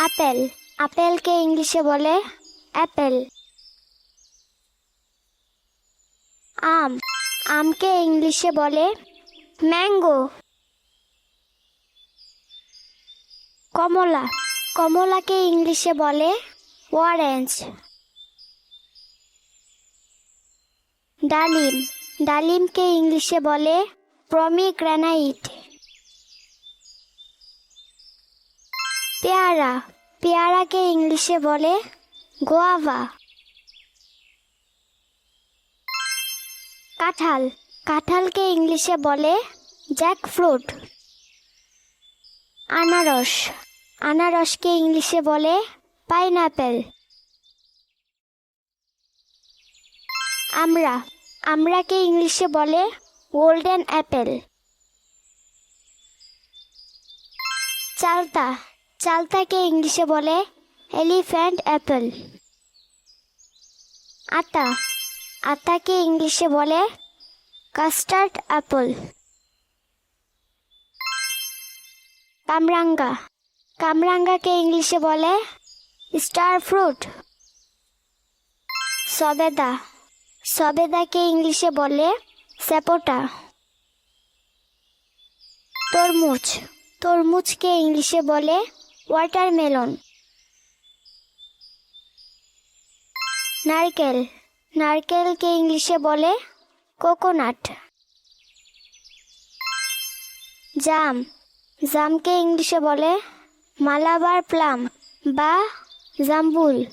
Apple. আপেলকে ইংলিশে বলে Apple. আম। আমকে ইংলিশে বলে ম্যাঙ্গো। কমলা। কমলাকে ইংলিশে বলে অরেঞ্জ। ডালিম। ডালিমকে ইংলিশে বলে প্রমিগ্রানাইট পেয়ারা, পেয়ারাকে ইংলিশে বলে গোয়াভা কাঁঠাল, কাঁঠালকে ইংলিশে বলে জ্যাক ফ্রুট আনারস, আনারসকে ইংলিশে বলে পাইনাপেল। আমরা, আমরাকে ইংলিশে বলে গোল্ডেন অ্যাপেল। চালতা চালতাকে ইংলিশে বলে এলিফ্যান্ট অ্যাপেল। আতা, আতাকে ইংলিশে বলে কাস্টার্ড অ্যাপল। কামরাঙ্গা, কামরাঙ্গাকে ইংলিশে বলে স্টার ফ্রুট। সবেদা, সবেদাকে ইংলিশে বলে স্যাপোটা। তরমুজ, তরমুজকে ইংলিশে বলে ওয়াটারমেলন। নারকেল। নারকেলকে ইংলিশে বলে কোকোনাট। জাম। জামকে ইংলিশে বলে মালাবার প্লাম বা জাম্বুল।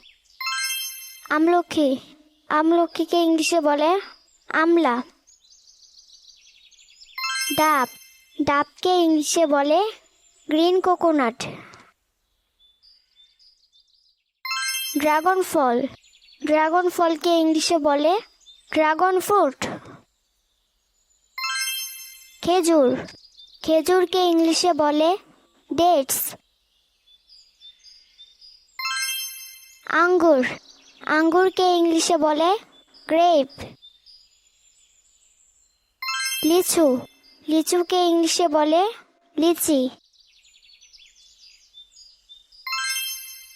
আমলকি আমলকিকে ইংলিশে বলে আমলা। ডাব। ডাবকে ইংলিশে বলে গ্রিন কোকোনাট। ড্রাগন ফল। ড্রাগন ফলকে ইংলিশে বলে ড্রাগন ফ্রুট। খেজুর। খেজুরকে ইংলিশে বলে ডেটস। আঙ্গুর। আঙ্গুরকে ইংলিশে বলে গ্রেপ। লিচু। লিচুকে ইংলিশে বলে লিচি।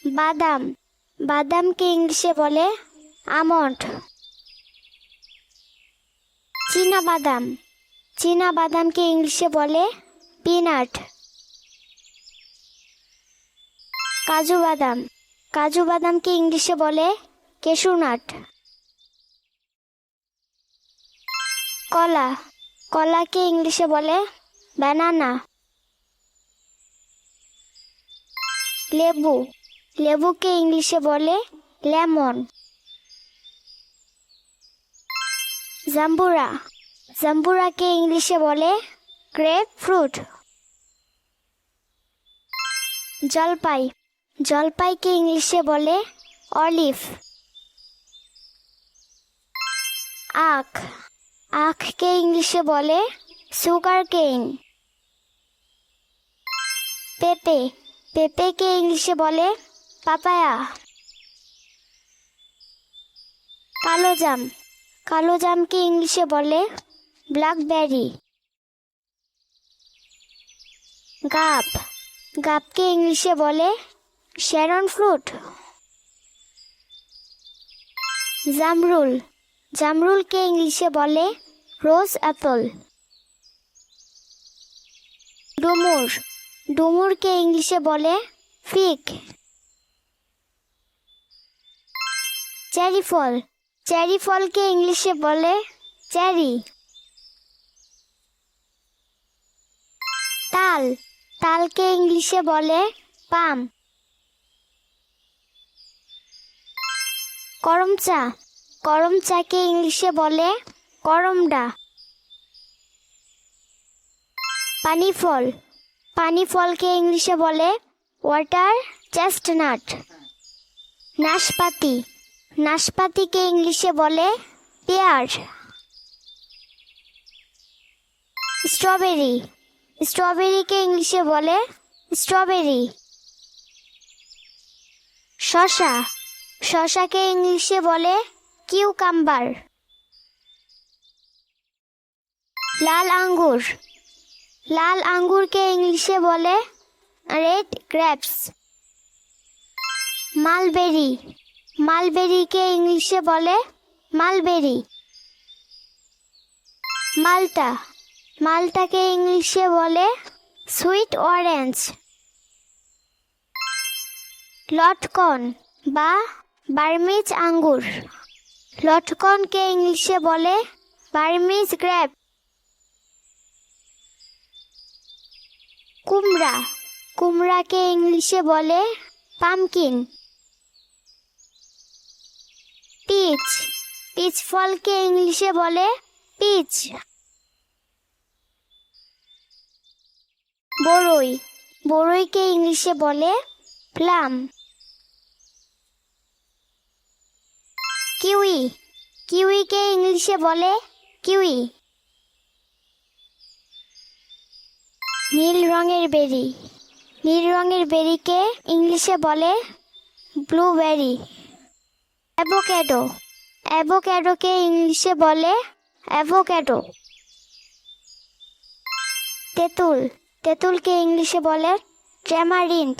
বাদাম। বাদামকে ইংলিশে বলে আমন্ড। চীনা বাদাম। চীনা বাদামকে ইংলিশে বলে পিনাট। কাজু বাদাম। কাজু বাদামকে ইংলিশে বলে কেশুনাট কলা। কলাকে ইংলিশে বলে ব্যানানা। লেবু। লেবুকে ইংলিশে বলে লেমন। জাম্বুরা। জাম্বুরাকে ইংলিশে বলে গ্রেপ ফ্রুট জলপাই। জলপাইকে ইংলিশে বলে অলিভ। আখ। আখকে ইংলিশে বলে সুগার কেইন পেঁপে। পেঁপেকে ইংলিশে বলে পাপায়া। কালো জাম কালো জামকে ইংলিশে বলে ব্ল্যাকবেরি। গাপ। গাপকে ইংলিশে বলে শ্যারন ফ্রুট। জামরুল। জামরুলকে ইংলিশে বলে রোজ অ্যাপল। ডুমুর। ডুমুরকে ইংলিশে বলে ফিগ। চেরি ফল। চেরি ফলকে ইংলিশে বলে চেরি। তাল। তালকে ইংলিশে বলে পাম। করম চা করম চাকে ইংলিশে বলে করমডা। পানি ফল পানি ফলকে ইংলিশে বলে ওয়াটার চেস্টনাট। নাশপাতি। নাশপাতিকে ইংলিশে বলে পেয়ার। স্ট্রবেরি। স্ট্রবেরিকে ইংলিশে বলে স্ট্রবেরি। শশা। শশাকে ইংলিশে বলে কিউকাম্বার। লাল আঙ্গুর। লাল আঙ্গুরকে ইংলিশে বলে রেড গ্রেপস মালবেরি। মালবেরিকে ইংলিশে বলে মালবেরি। মালটা। মালটাকে ইংলিশে বলে সুইট অরেঞ্জ। লটকন বা বার্মিজ আঙ্গুর। লটকনকে ইংলিশে বলে বার্মিজ গ্র্যাপ। কুমড়া। কুমড়াকে ইংলিশে বলে পামকিন। পিচ। পিচ ফলকে ইংলিশে বলে পিচ। বড়ই বড়ইকে ইংলিশে বলে প্লাম। কিউই। কিউইকে ইংলিশে বলে কিউই। নীল রঙের বেরি। নীল রঙের বেরিকে ইংলিশে বলে ব্লুবেরি। অ্যাভোক্যাডো। অ্যাভোক্যাডোকে ইংলিশে বলে অ্যাভোক্যাডো। তেঁতুল। তেঁতুলকে ইংলিশে বলে ট্যামারিন্ড